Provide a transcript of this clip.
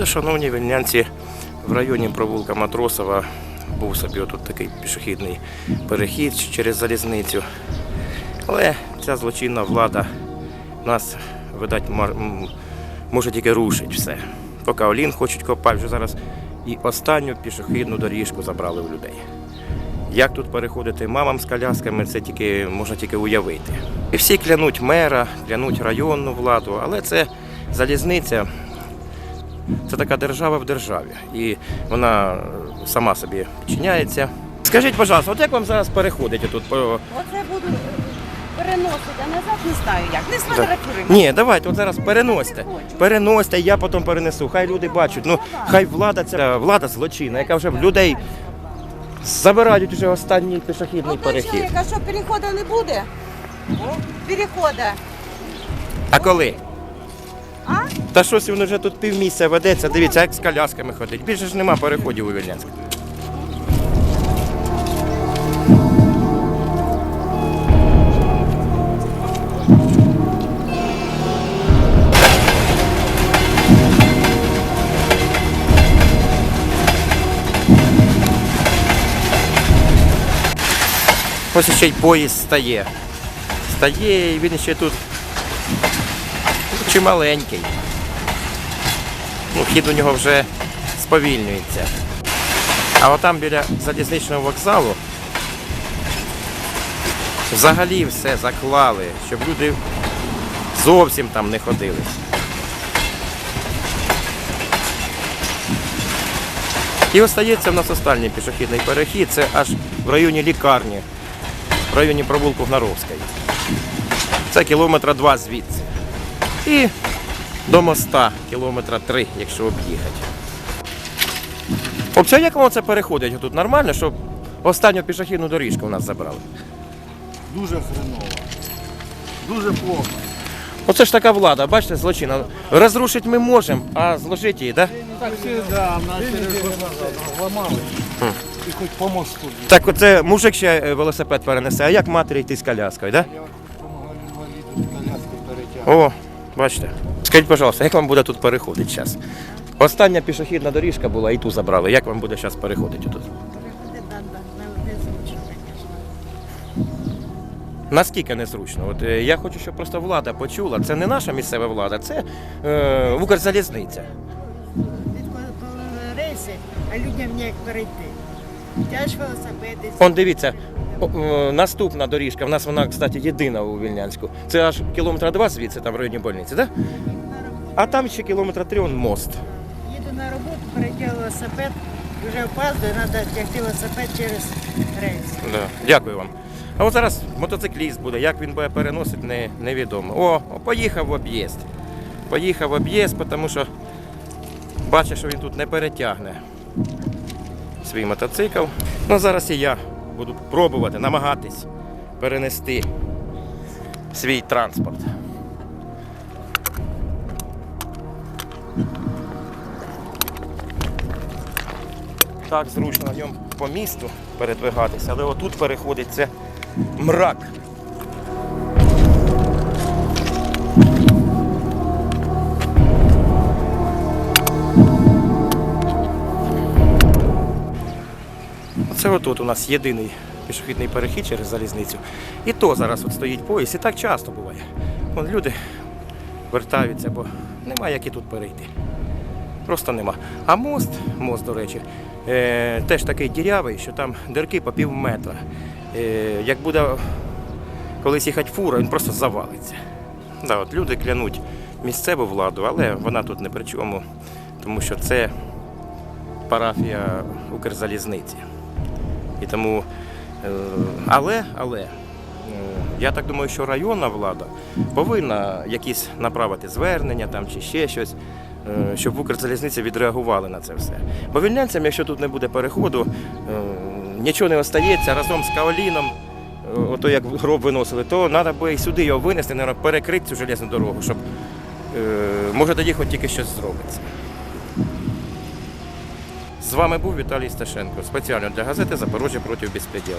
Оце, шановні вільнянці, в районі провулка Матросова був собі отут такий пішохідний перехід через залізницю. Але ця злочинна влада нас, видать, мар- може тільки рушить все. Поки Олін хочуть копати, вже зараз і останню пішохідну доріжку забрали у людей. Як тут переходити мамам з колясками, це тільки можна тільки уявити. І всі клянуть мера, клянуть районну владу, але це залізниця, це така держава в державі. І вона е, сама собі підчиняється. Скажіть, будь ласка, от як вам зараз переходити тут. Оце буду переносити, а назад не знаю як. Не сфотографіруй. Ні, давайте, от зараз переносьте. Переносьте, я потім перенесу. Хай люди бачать. Ну, хай влада ця влада злочинна, яка вже в людей забирають вже останній пішохідний Ну, перехід. а що переходу не буде? Переходу. А коли? А? Та щось він вже тут півмісяця ведеться, дивіться, як з колясками ходить. Більше ж нема переходів у Вільнянськ. Ось ще й поїзд стає. Стає і він ще тут чи маленький. Ну, хід у нього вже сповільнюється. А отам біля залізничного вокзалу взагалі все заклали, щоб люди зовсім там не ходили. І остається в нас останній пішохідний перехід, це аж в районі лікарні, в районі провулку Гнаровської. Це кілометра два звідси. І до моста кілометра три, якщо об'їхати. Взагалі, як воно це переходить тут нормально, щоб останню пішохідну доріжку у нас забрали. Дуже хреново. Дуже плохо. Оце ж така влада, бачите, злочинна. Розрушити ми можемо, а зложити її, так? Так нас ламали. І хоч по мосту. Так оце мужик ще е, велосипед перенесе, а як матері йти з коляскою, так? Я допомагав інваліду коляски перетягнути. Бачите. Скажіть, пожалуйста, як вам буде тут переходити зараз? Остання пішохідна доріжка була і ту забрали. Як вам буде зараз переходити тут? Наскільки незручно? От е, я хочу, щоб просто влада почула. Це не наша місцева влада, це е, Укрзалізниця. Рейси, а людям ніяк перейти. Тяж велосипеди. Он дивіться, наступна доріжка. В нас вона, кстати, єдина у Вільнянську. Це аж кілометра два звідси, там в районі больниці, так? Да? А там ще кілометра три он мост. Їду на роботу, перетягла велосипед, вже опаздую, треба тягти велосипед через рейс. Да. Дякую вам. А от зараз мотоцикліст буде, як він буде переносити, не, невідомо. О, поїхав в об'їзд. Поїхав в об'їзд, тому що бачить, що він тут не перетягне свій мотоцикл. Ну зараз і я буду пробувати, намагатись перенести свій транспорт. Так зручно на ньому по місту передвигатися, але отут переходить це мрак. Оце отут у нас єдиний пішохідний перехід через залізницю. І то зараз от стоїть поїзд, і так часто буває. Вон люди вертаються, бо немає як і тут перейти. Просто нема. А мост, мост, до речі, е, теж такий дірявий, що там дирки по пів метра. Е, як буде колись їхати фура, він просто завалиться. Да, от люди клянуть місцеву владу, але вона тут не при чому, тому що це парафія Укрзалізниці. І тому, е, але, але, е, я так думаю, що районна влада повинна якісь направити звернення там чи ще щось, е, щоб Укрзалізниця відреагували на це все. Бо вільнянцям, якщо тут не буде переходу, нічого не остається разом з Каоліном. Ото як гроб виносили, то треба буде і сюди його винести, перекрити цю железну дорогу, щоб може тоді хоч тільки щось зробиться. З вами був Віталій Сташенко, спеціально для газети Запорожжя проти безпреділ.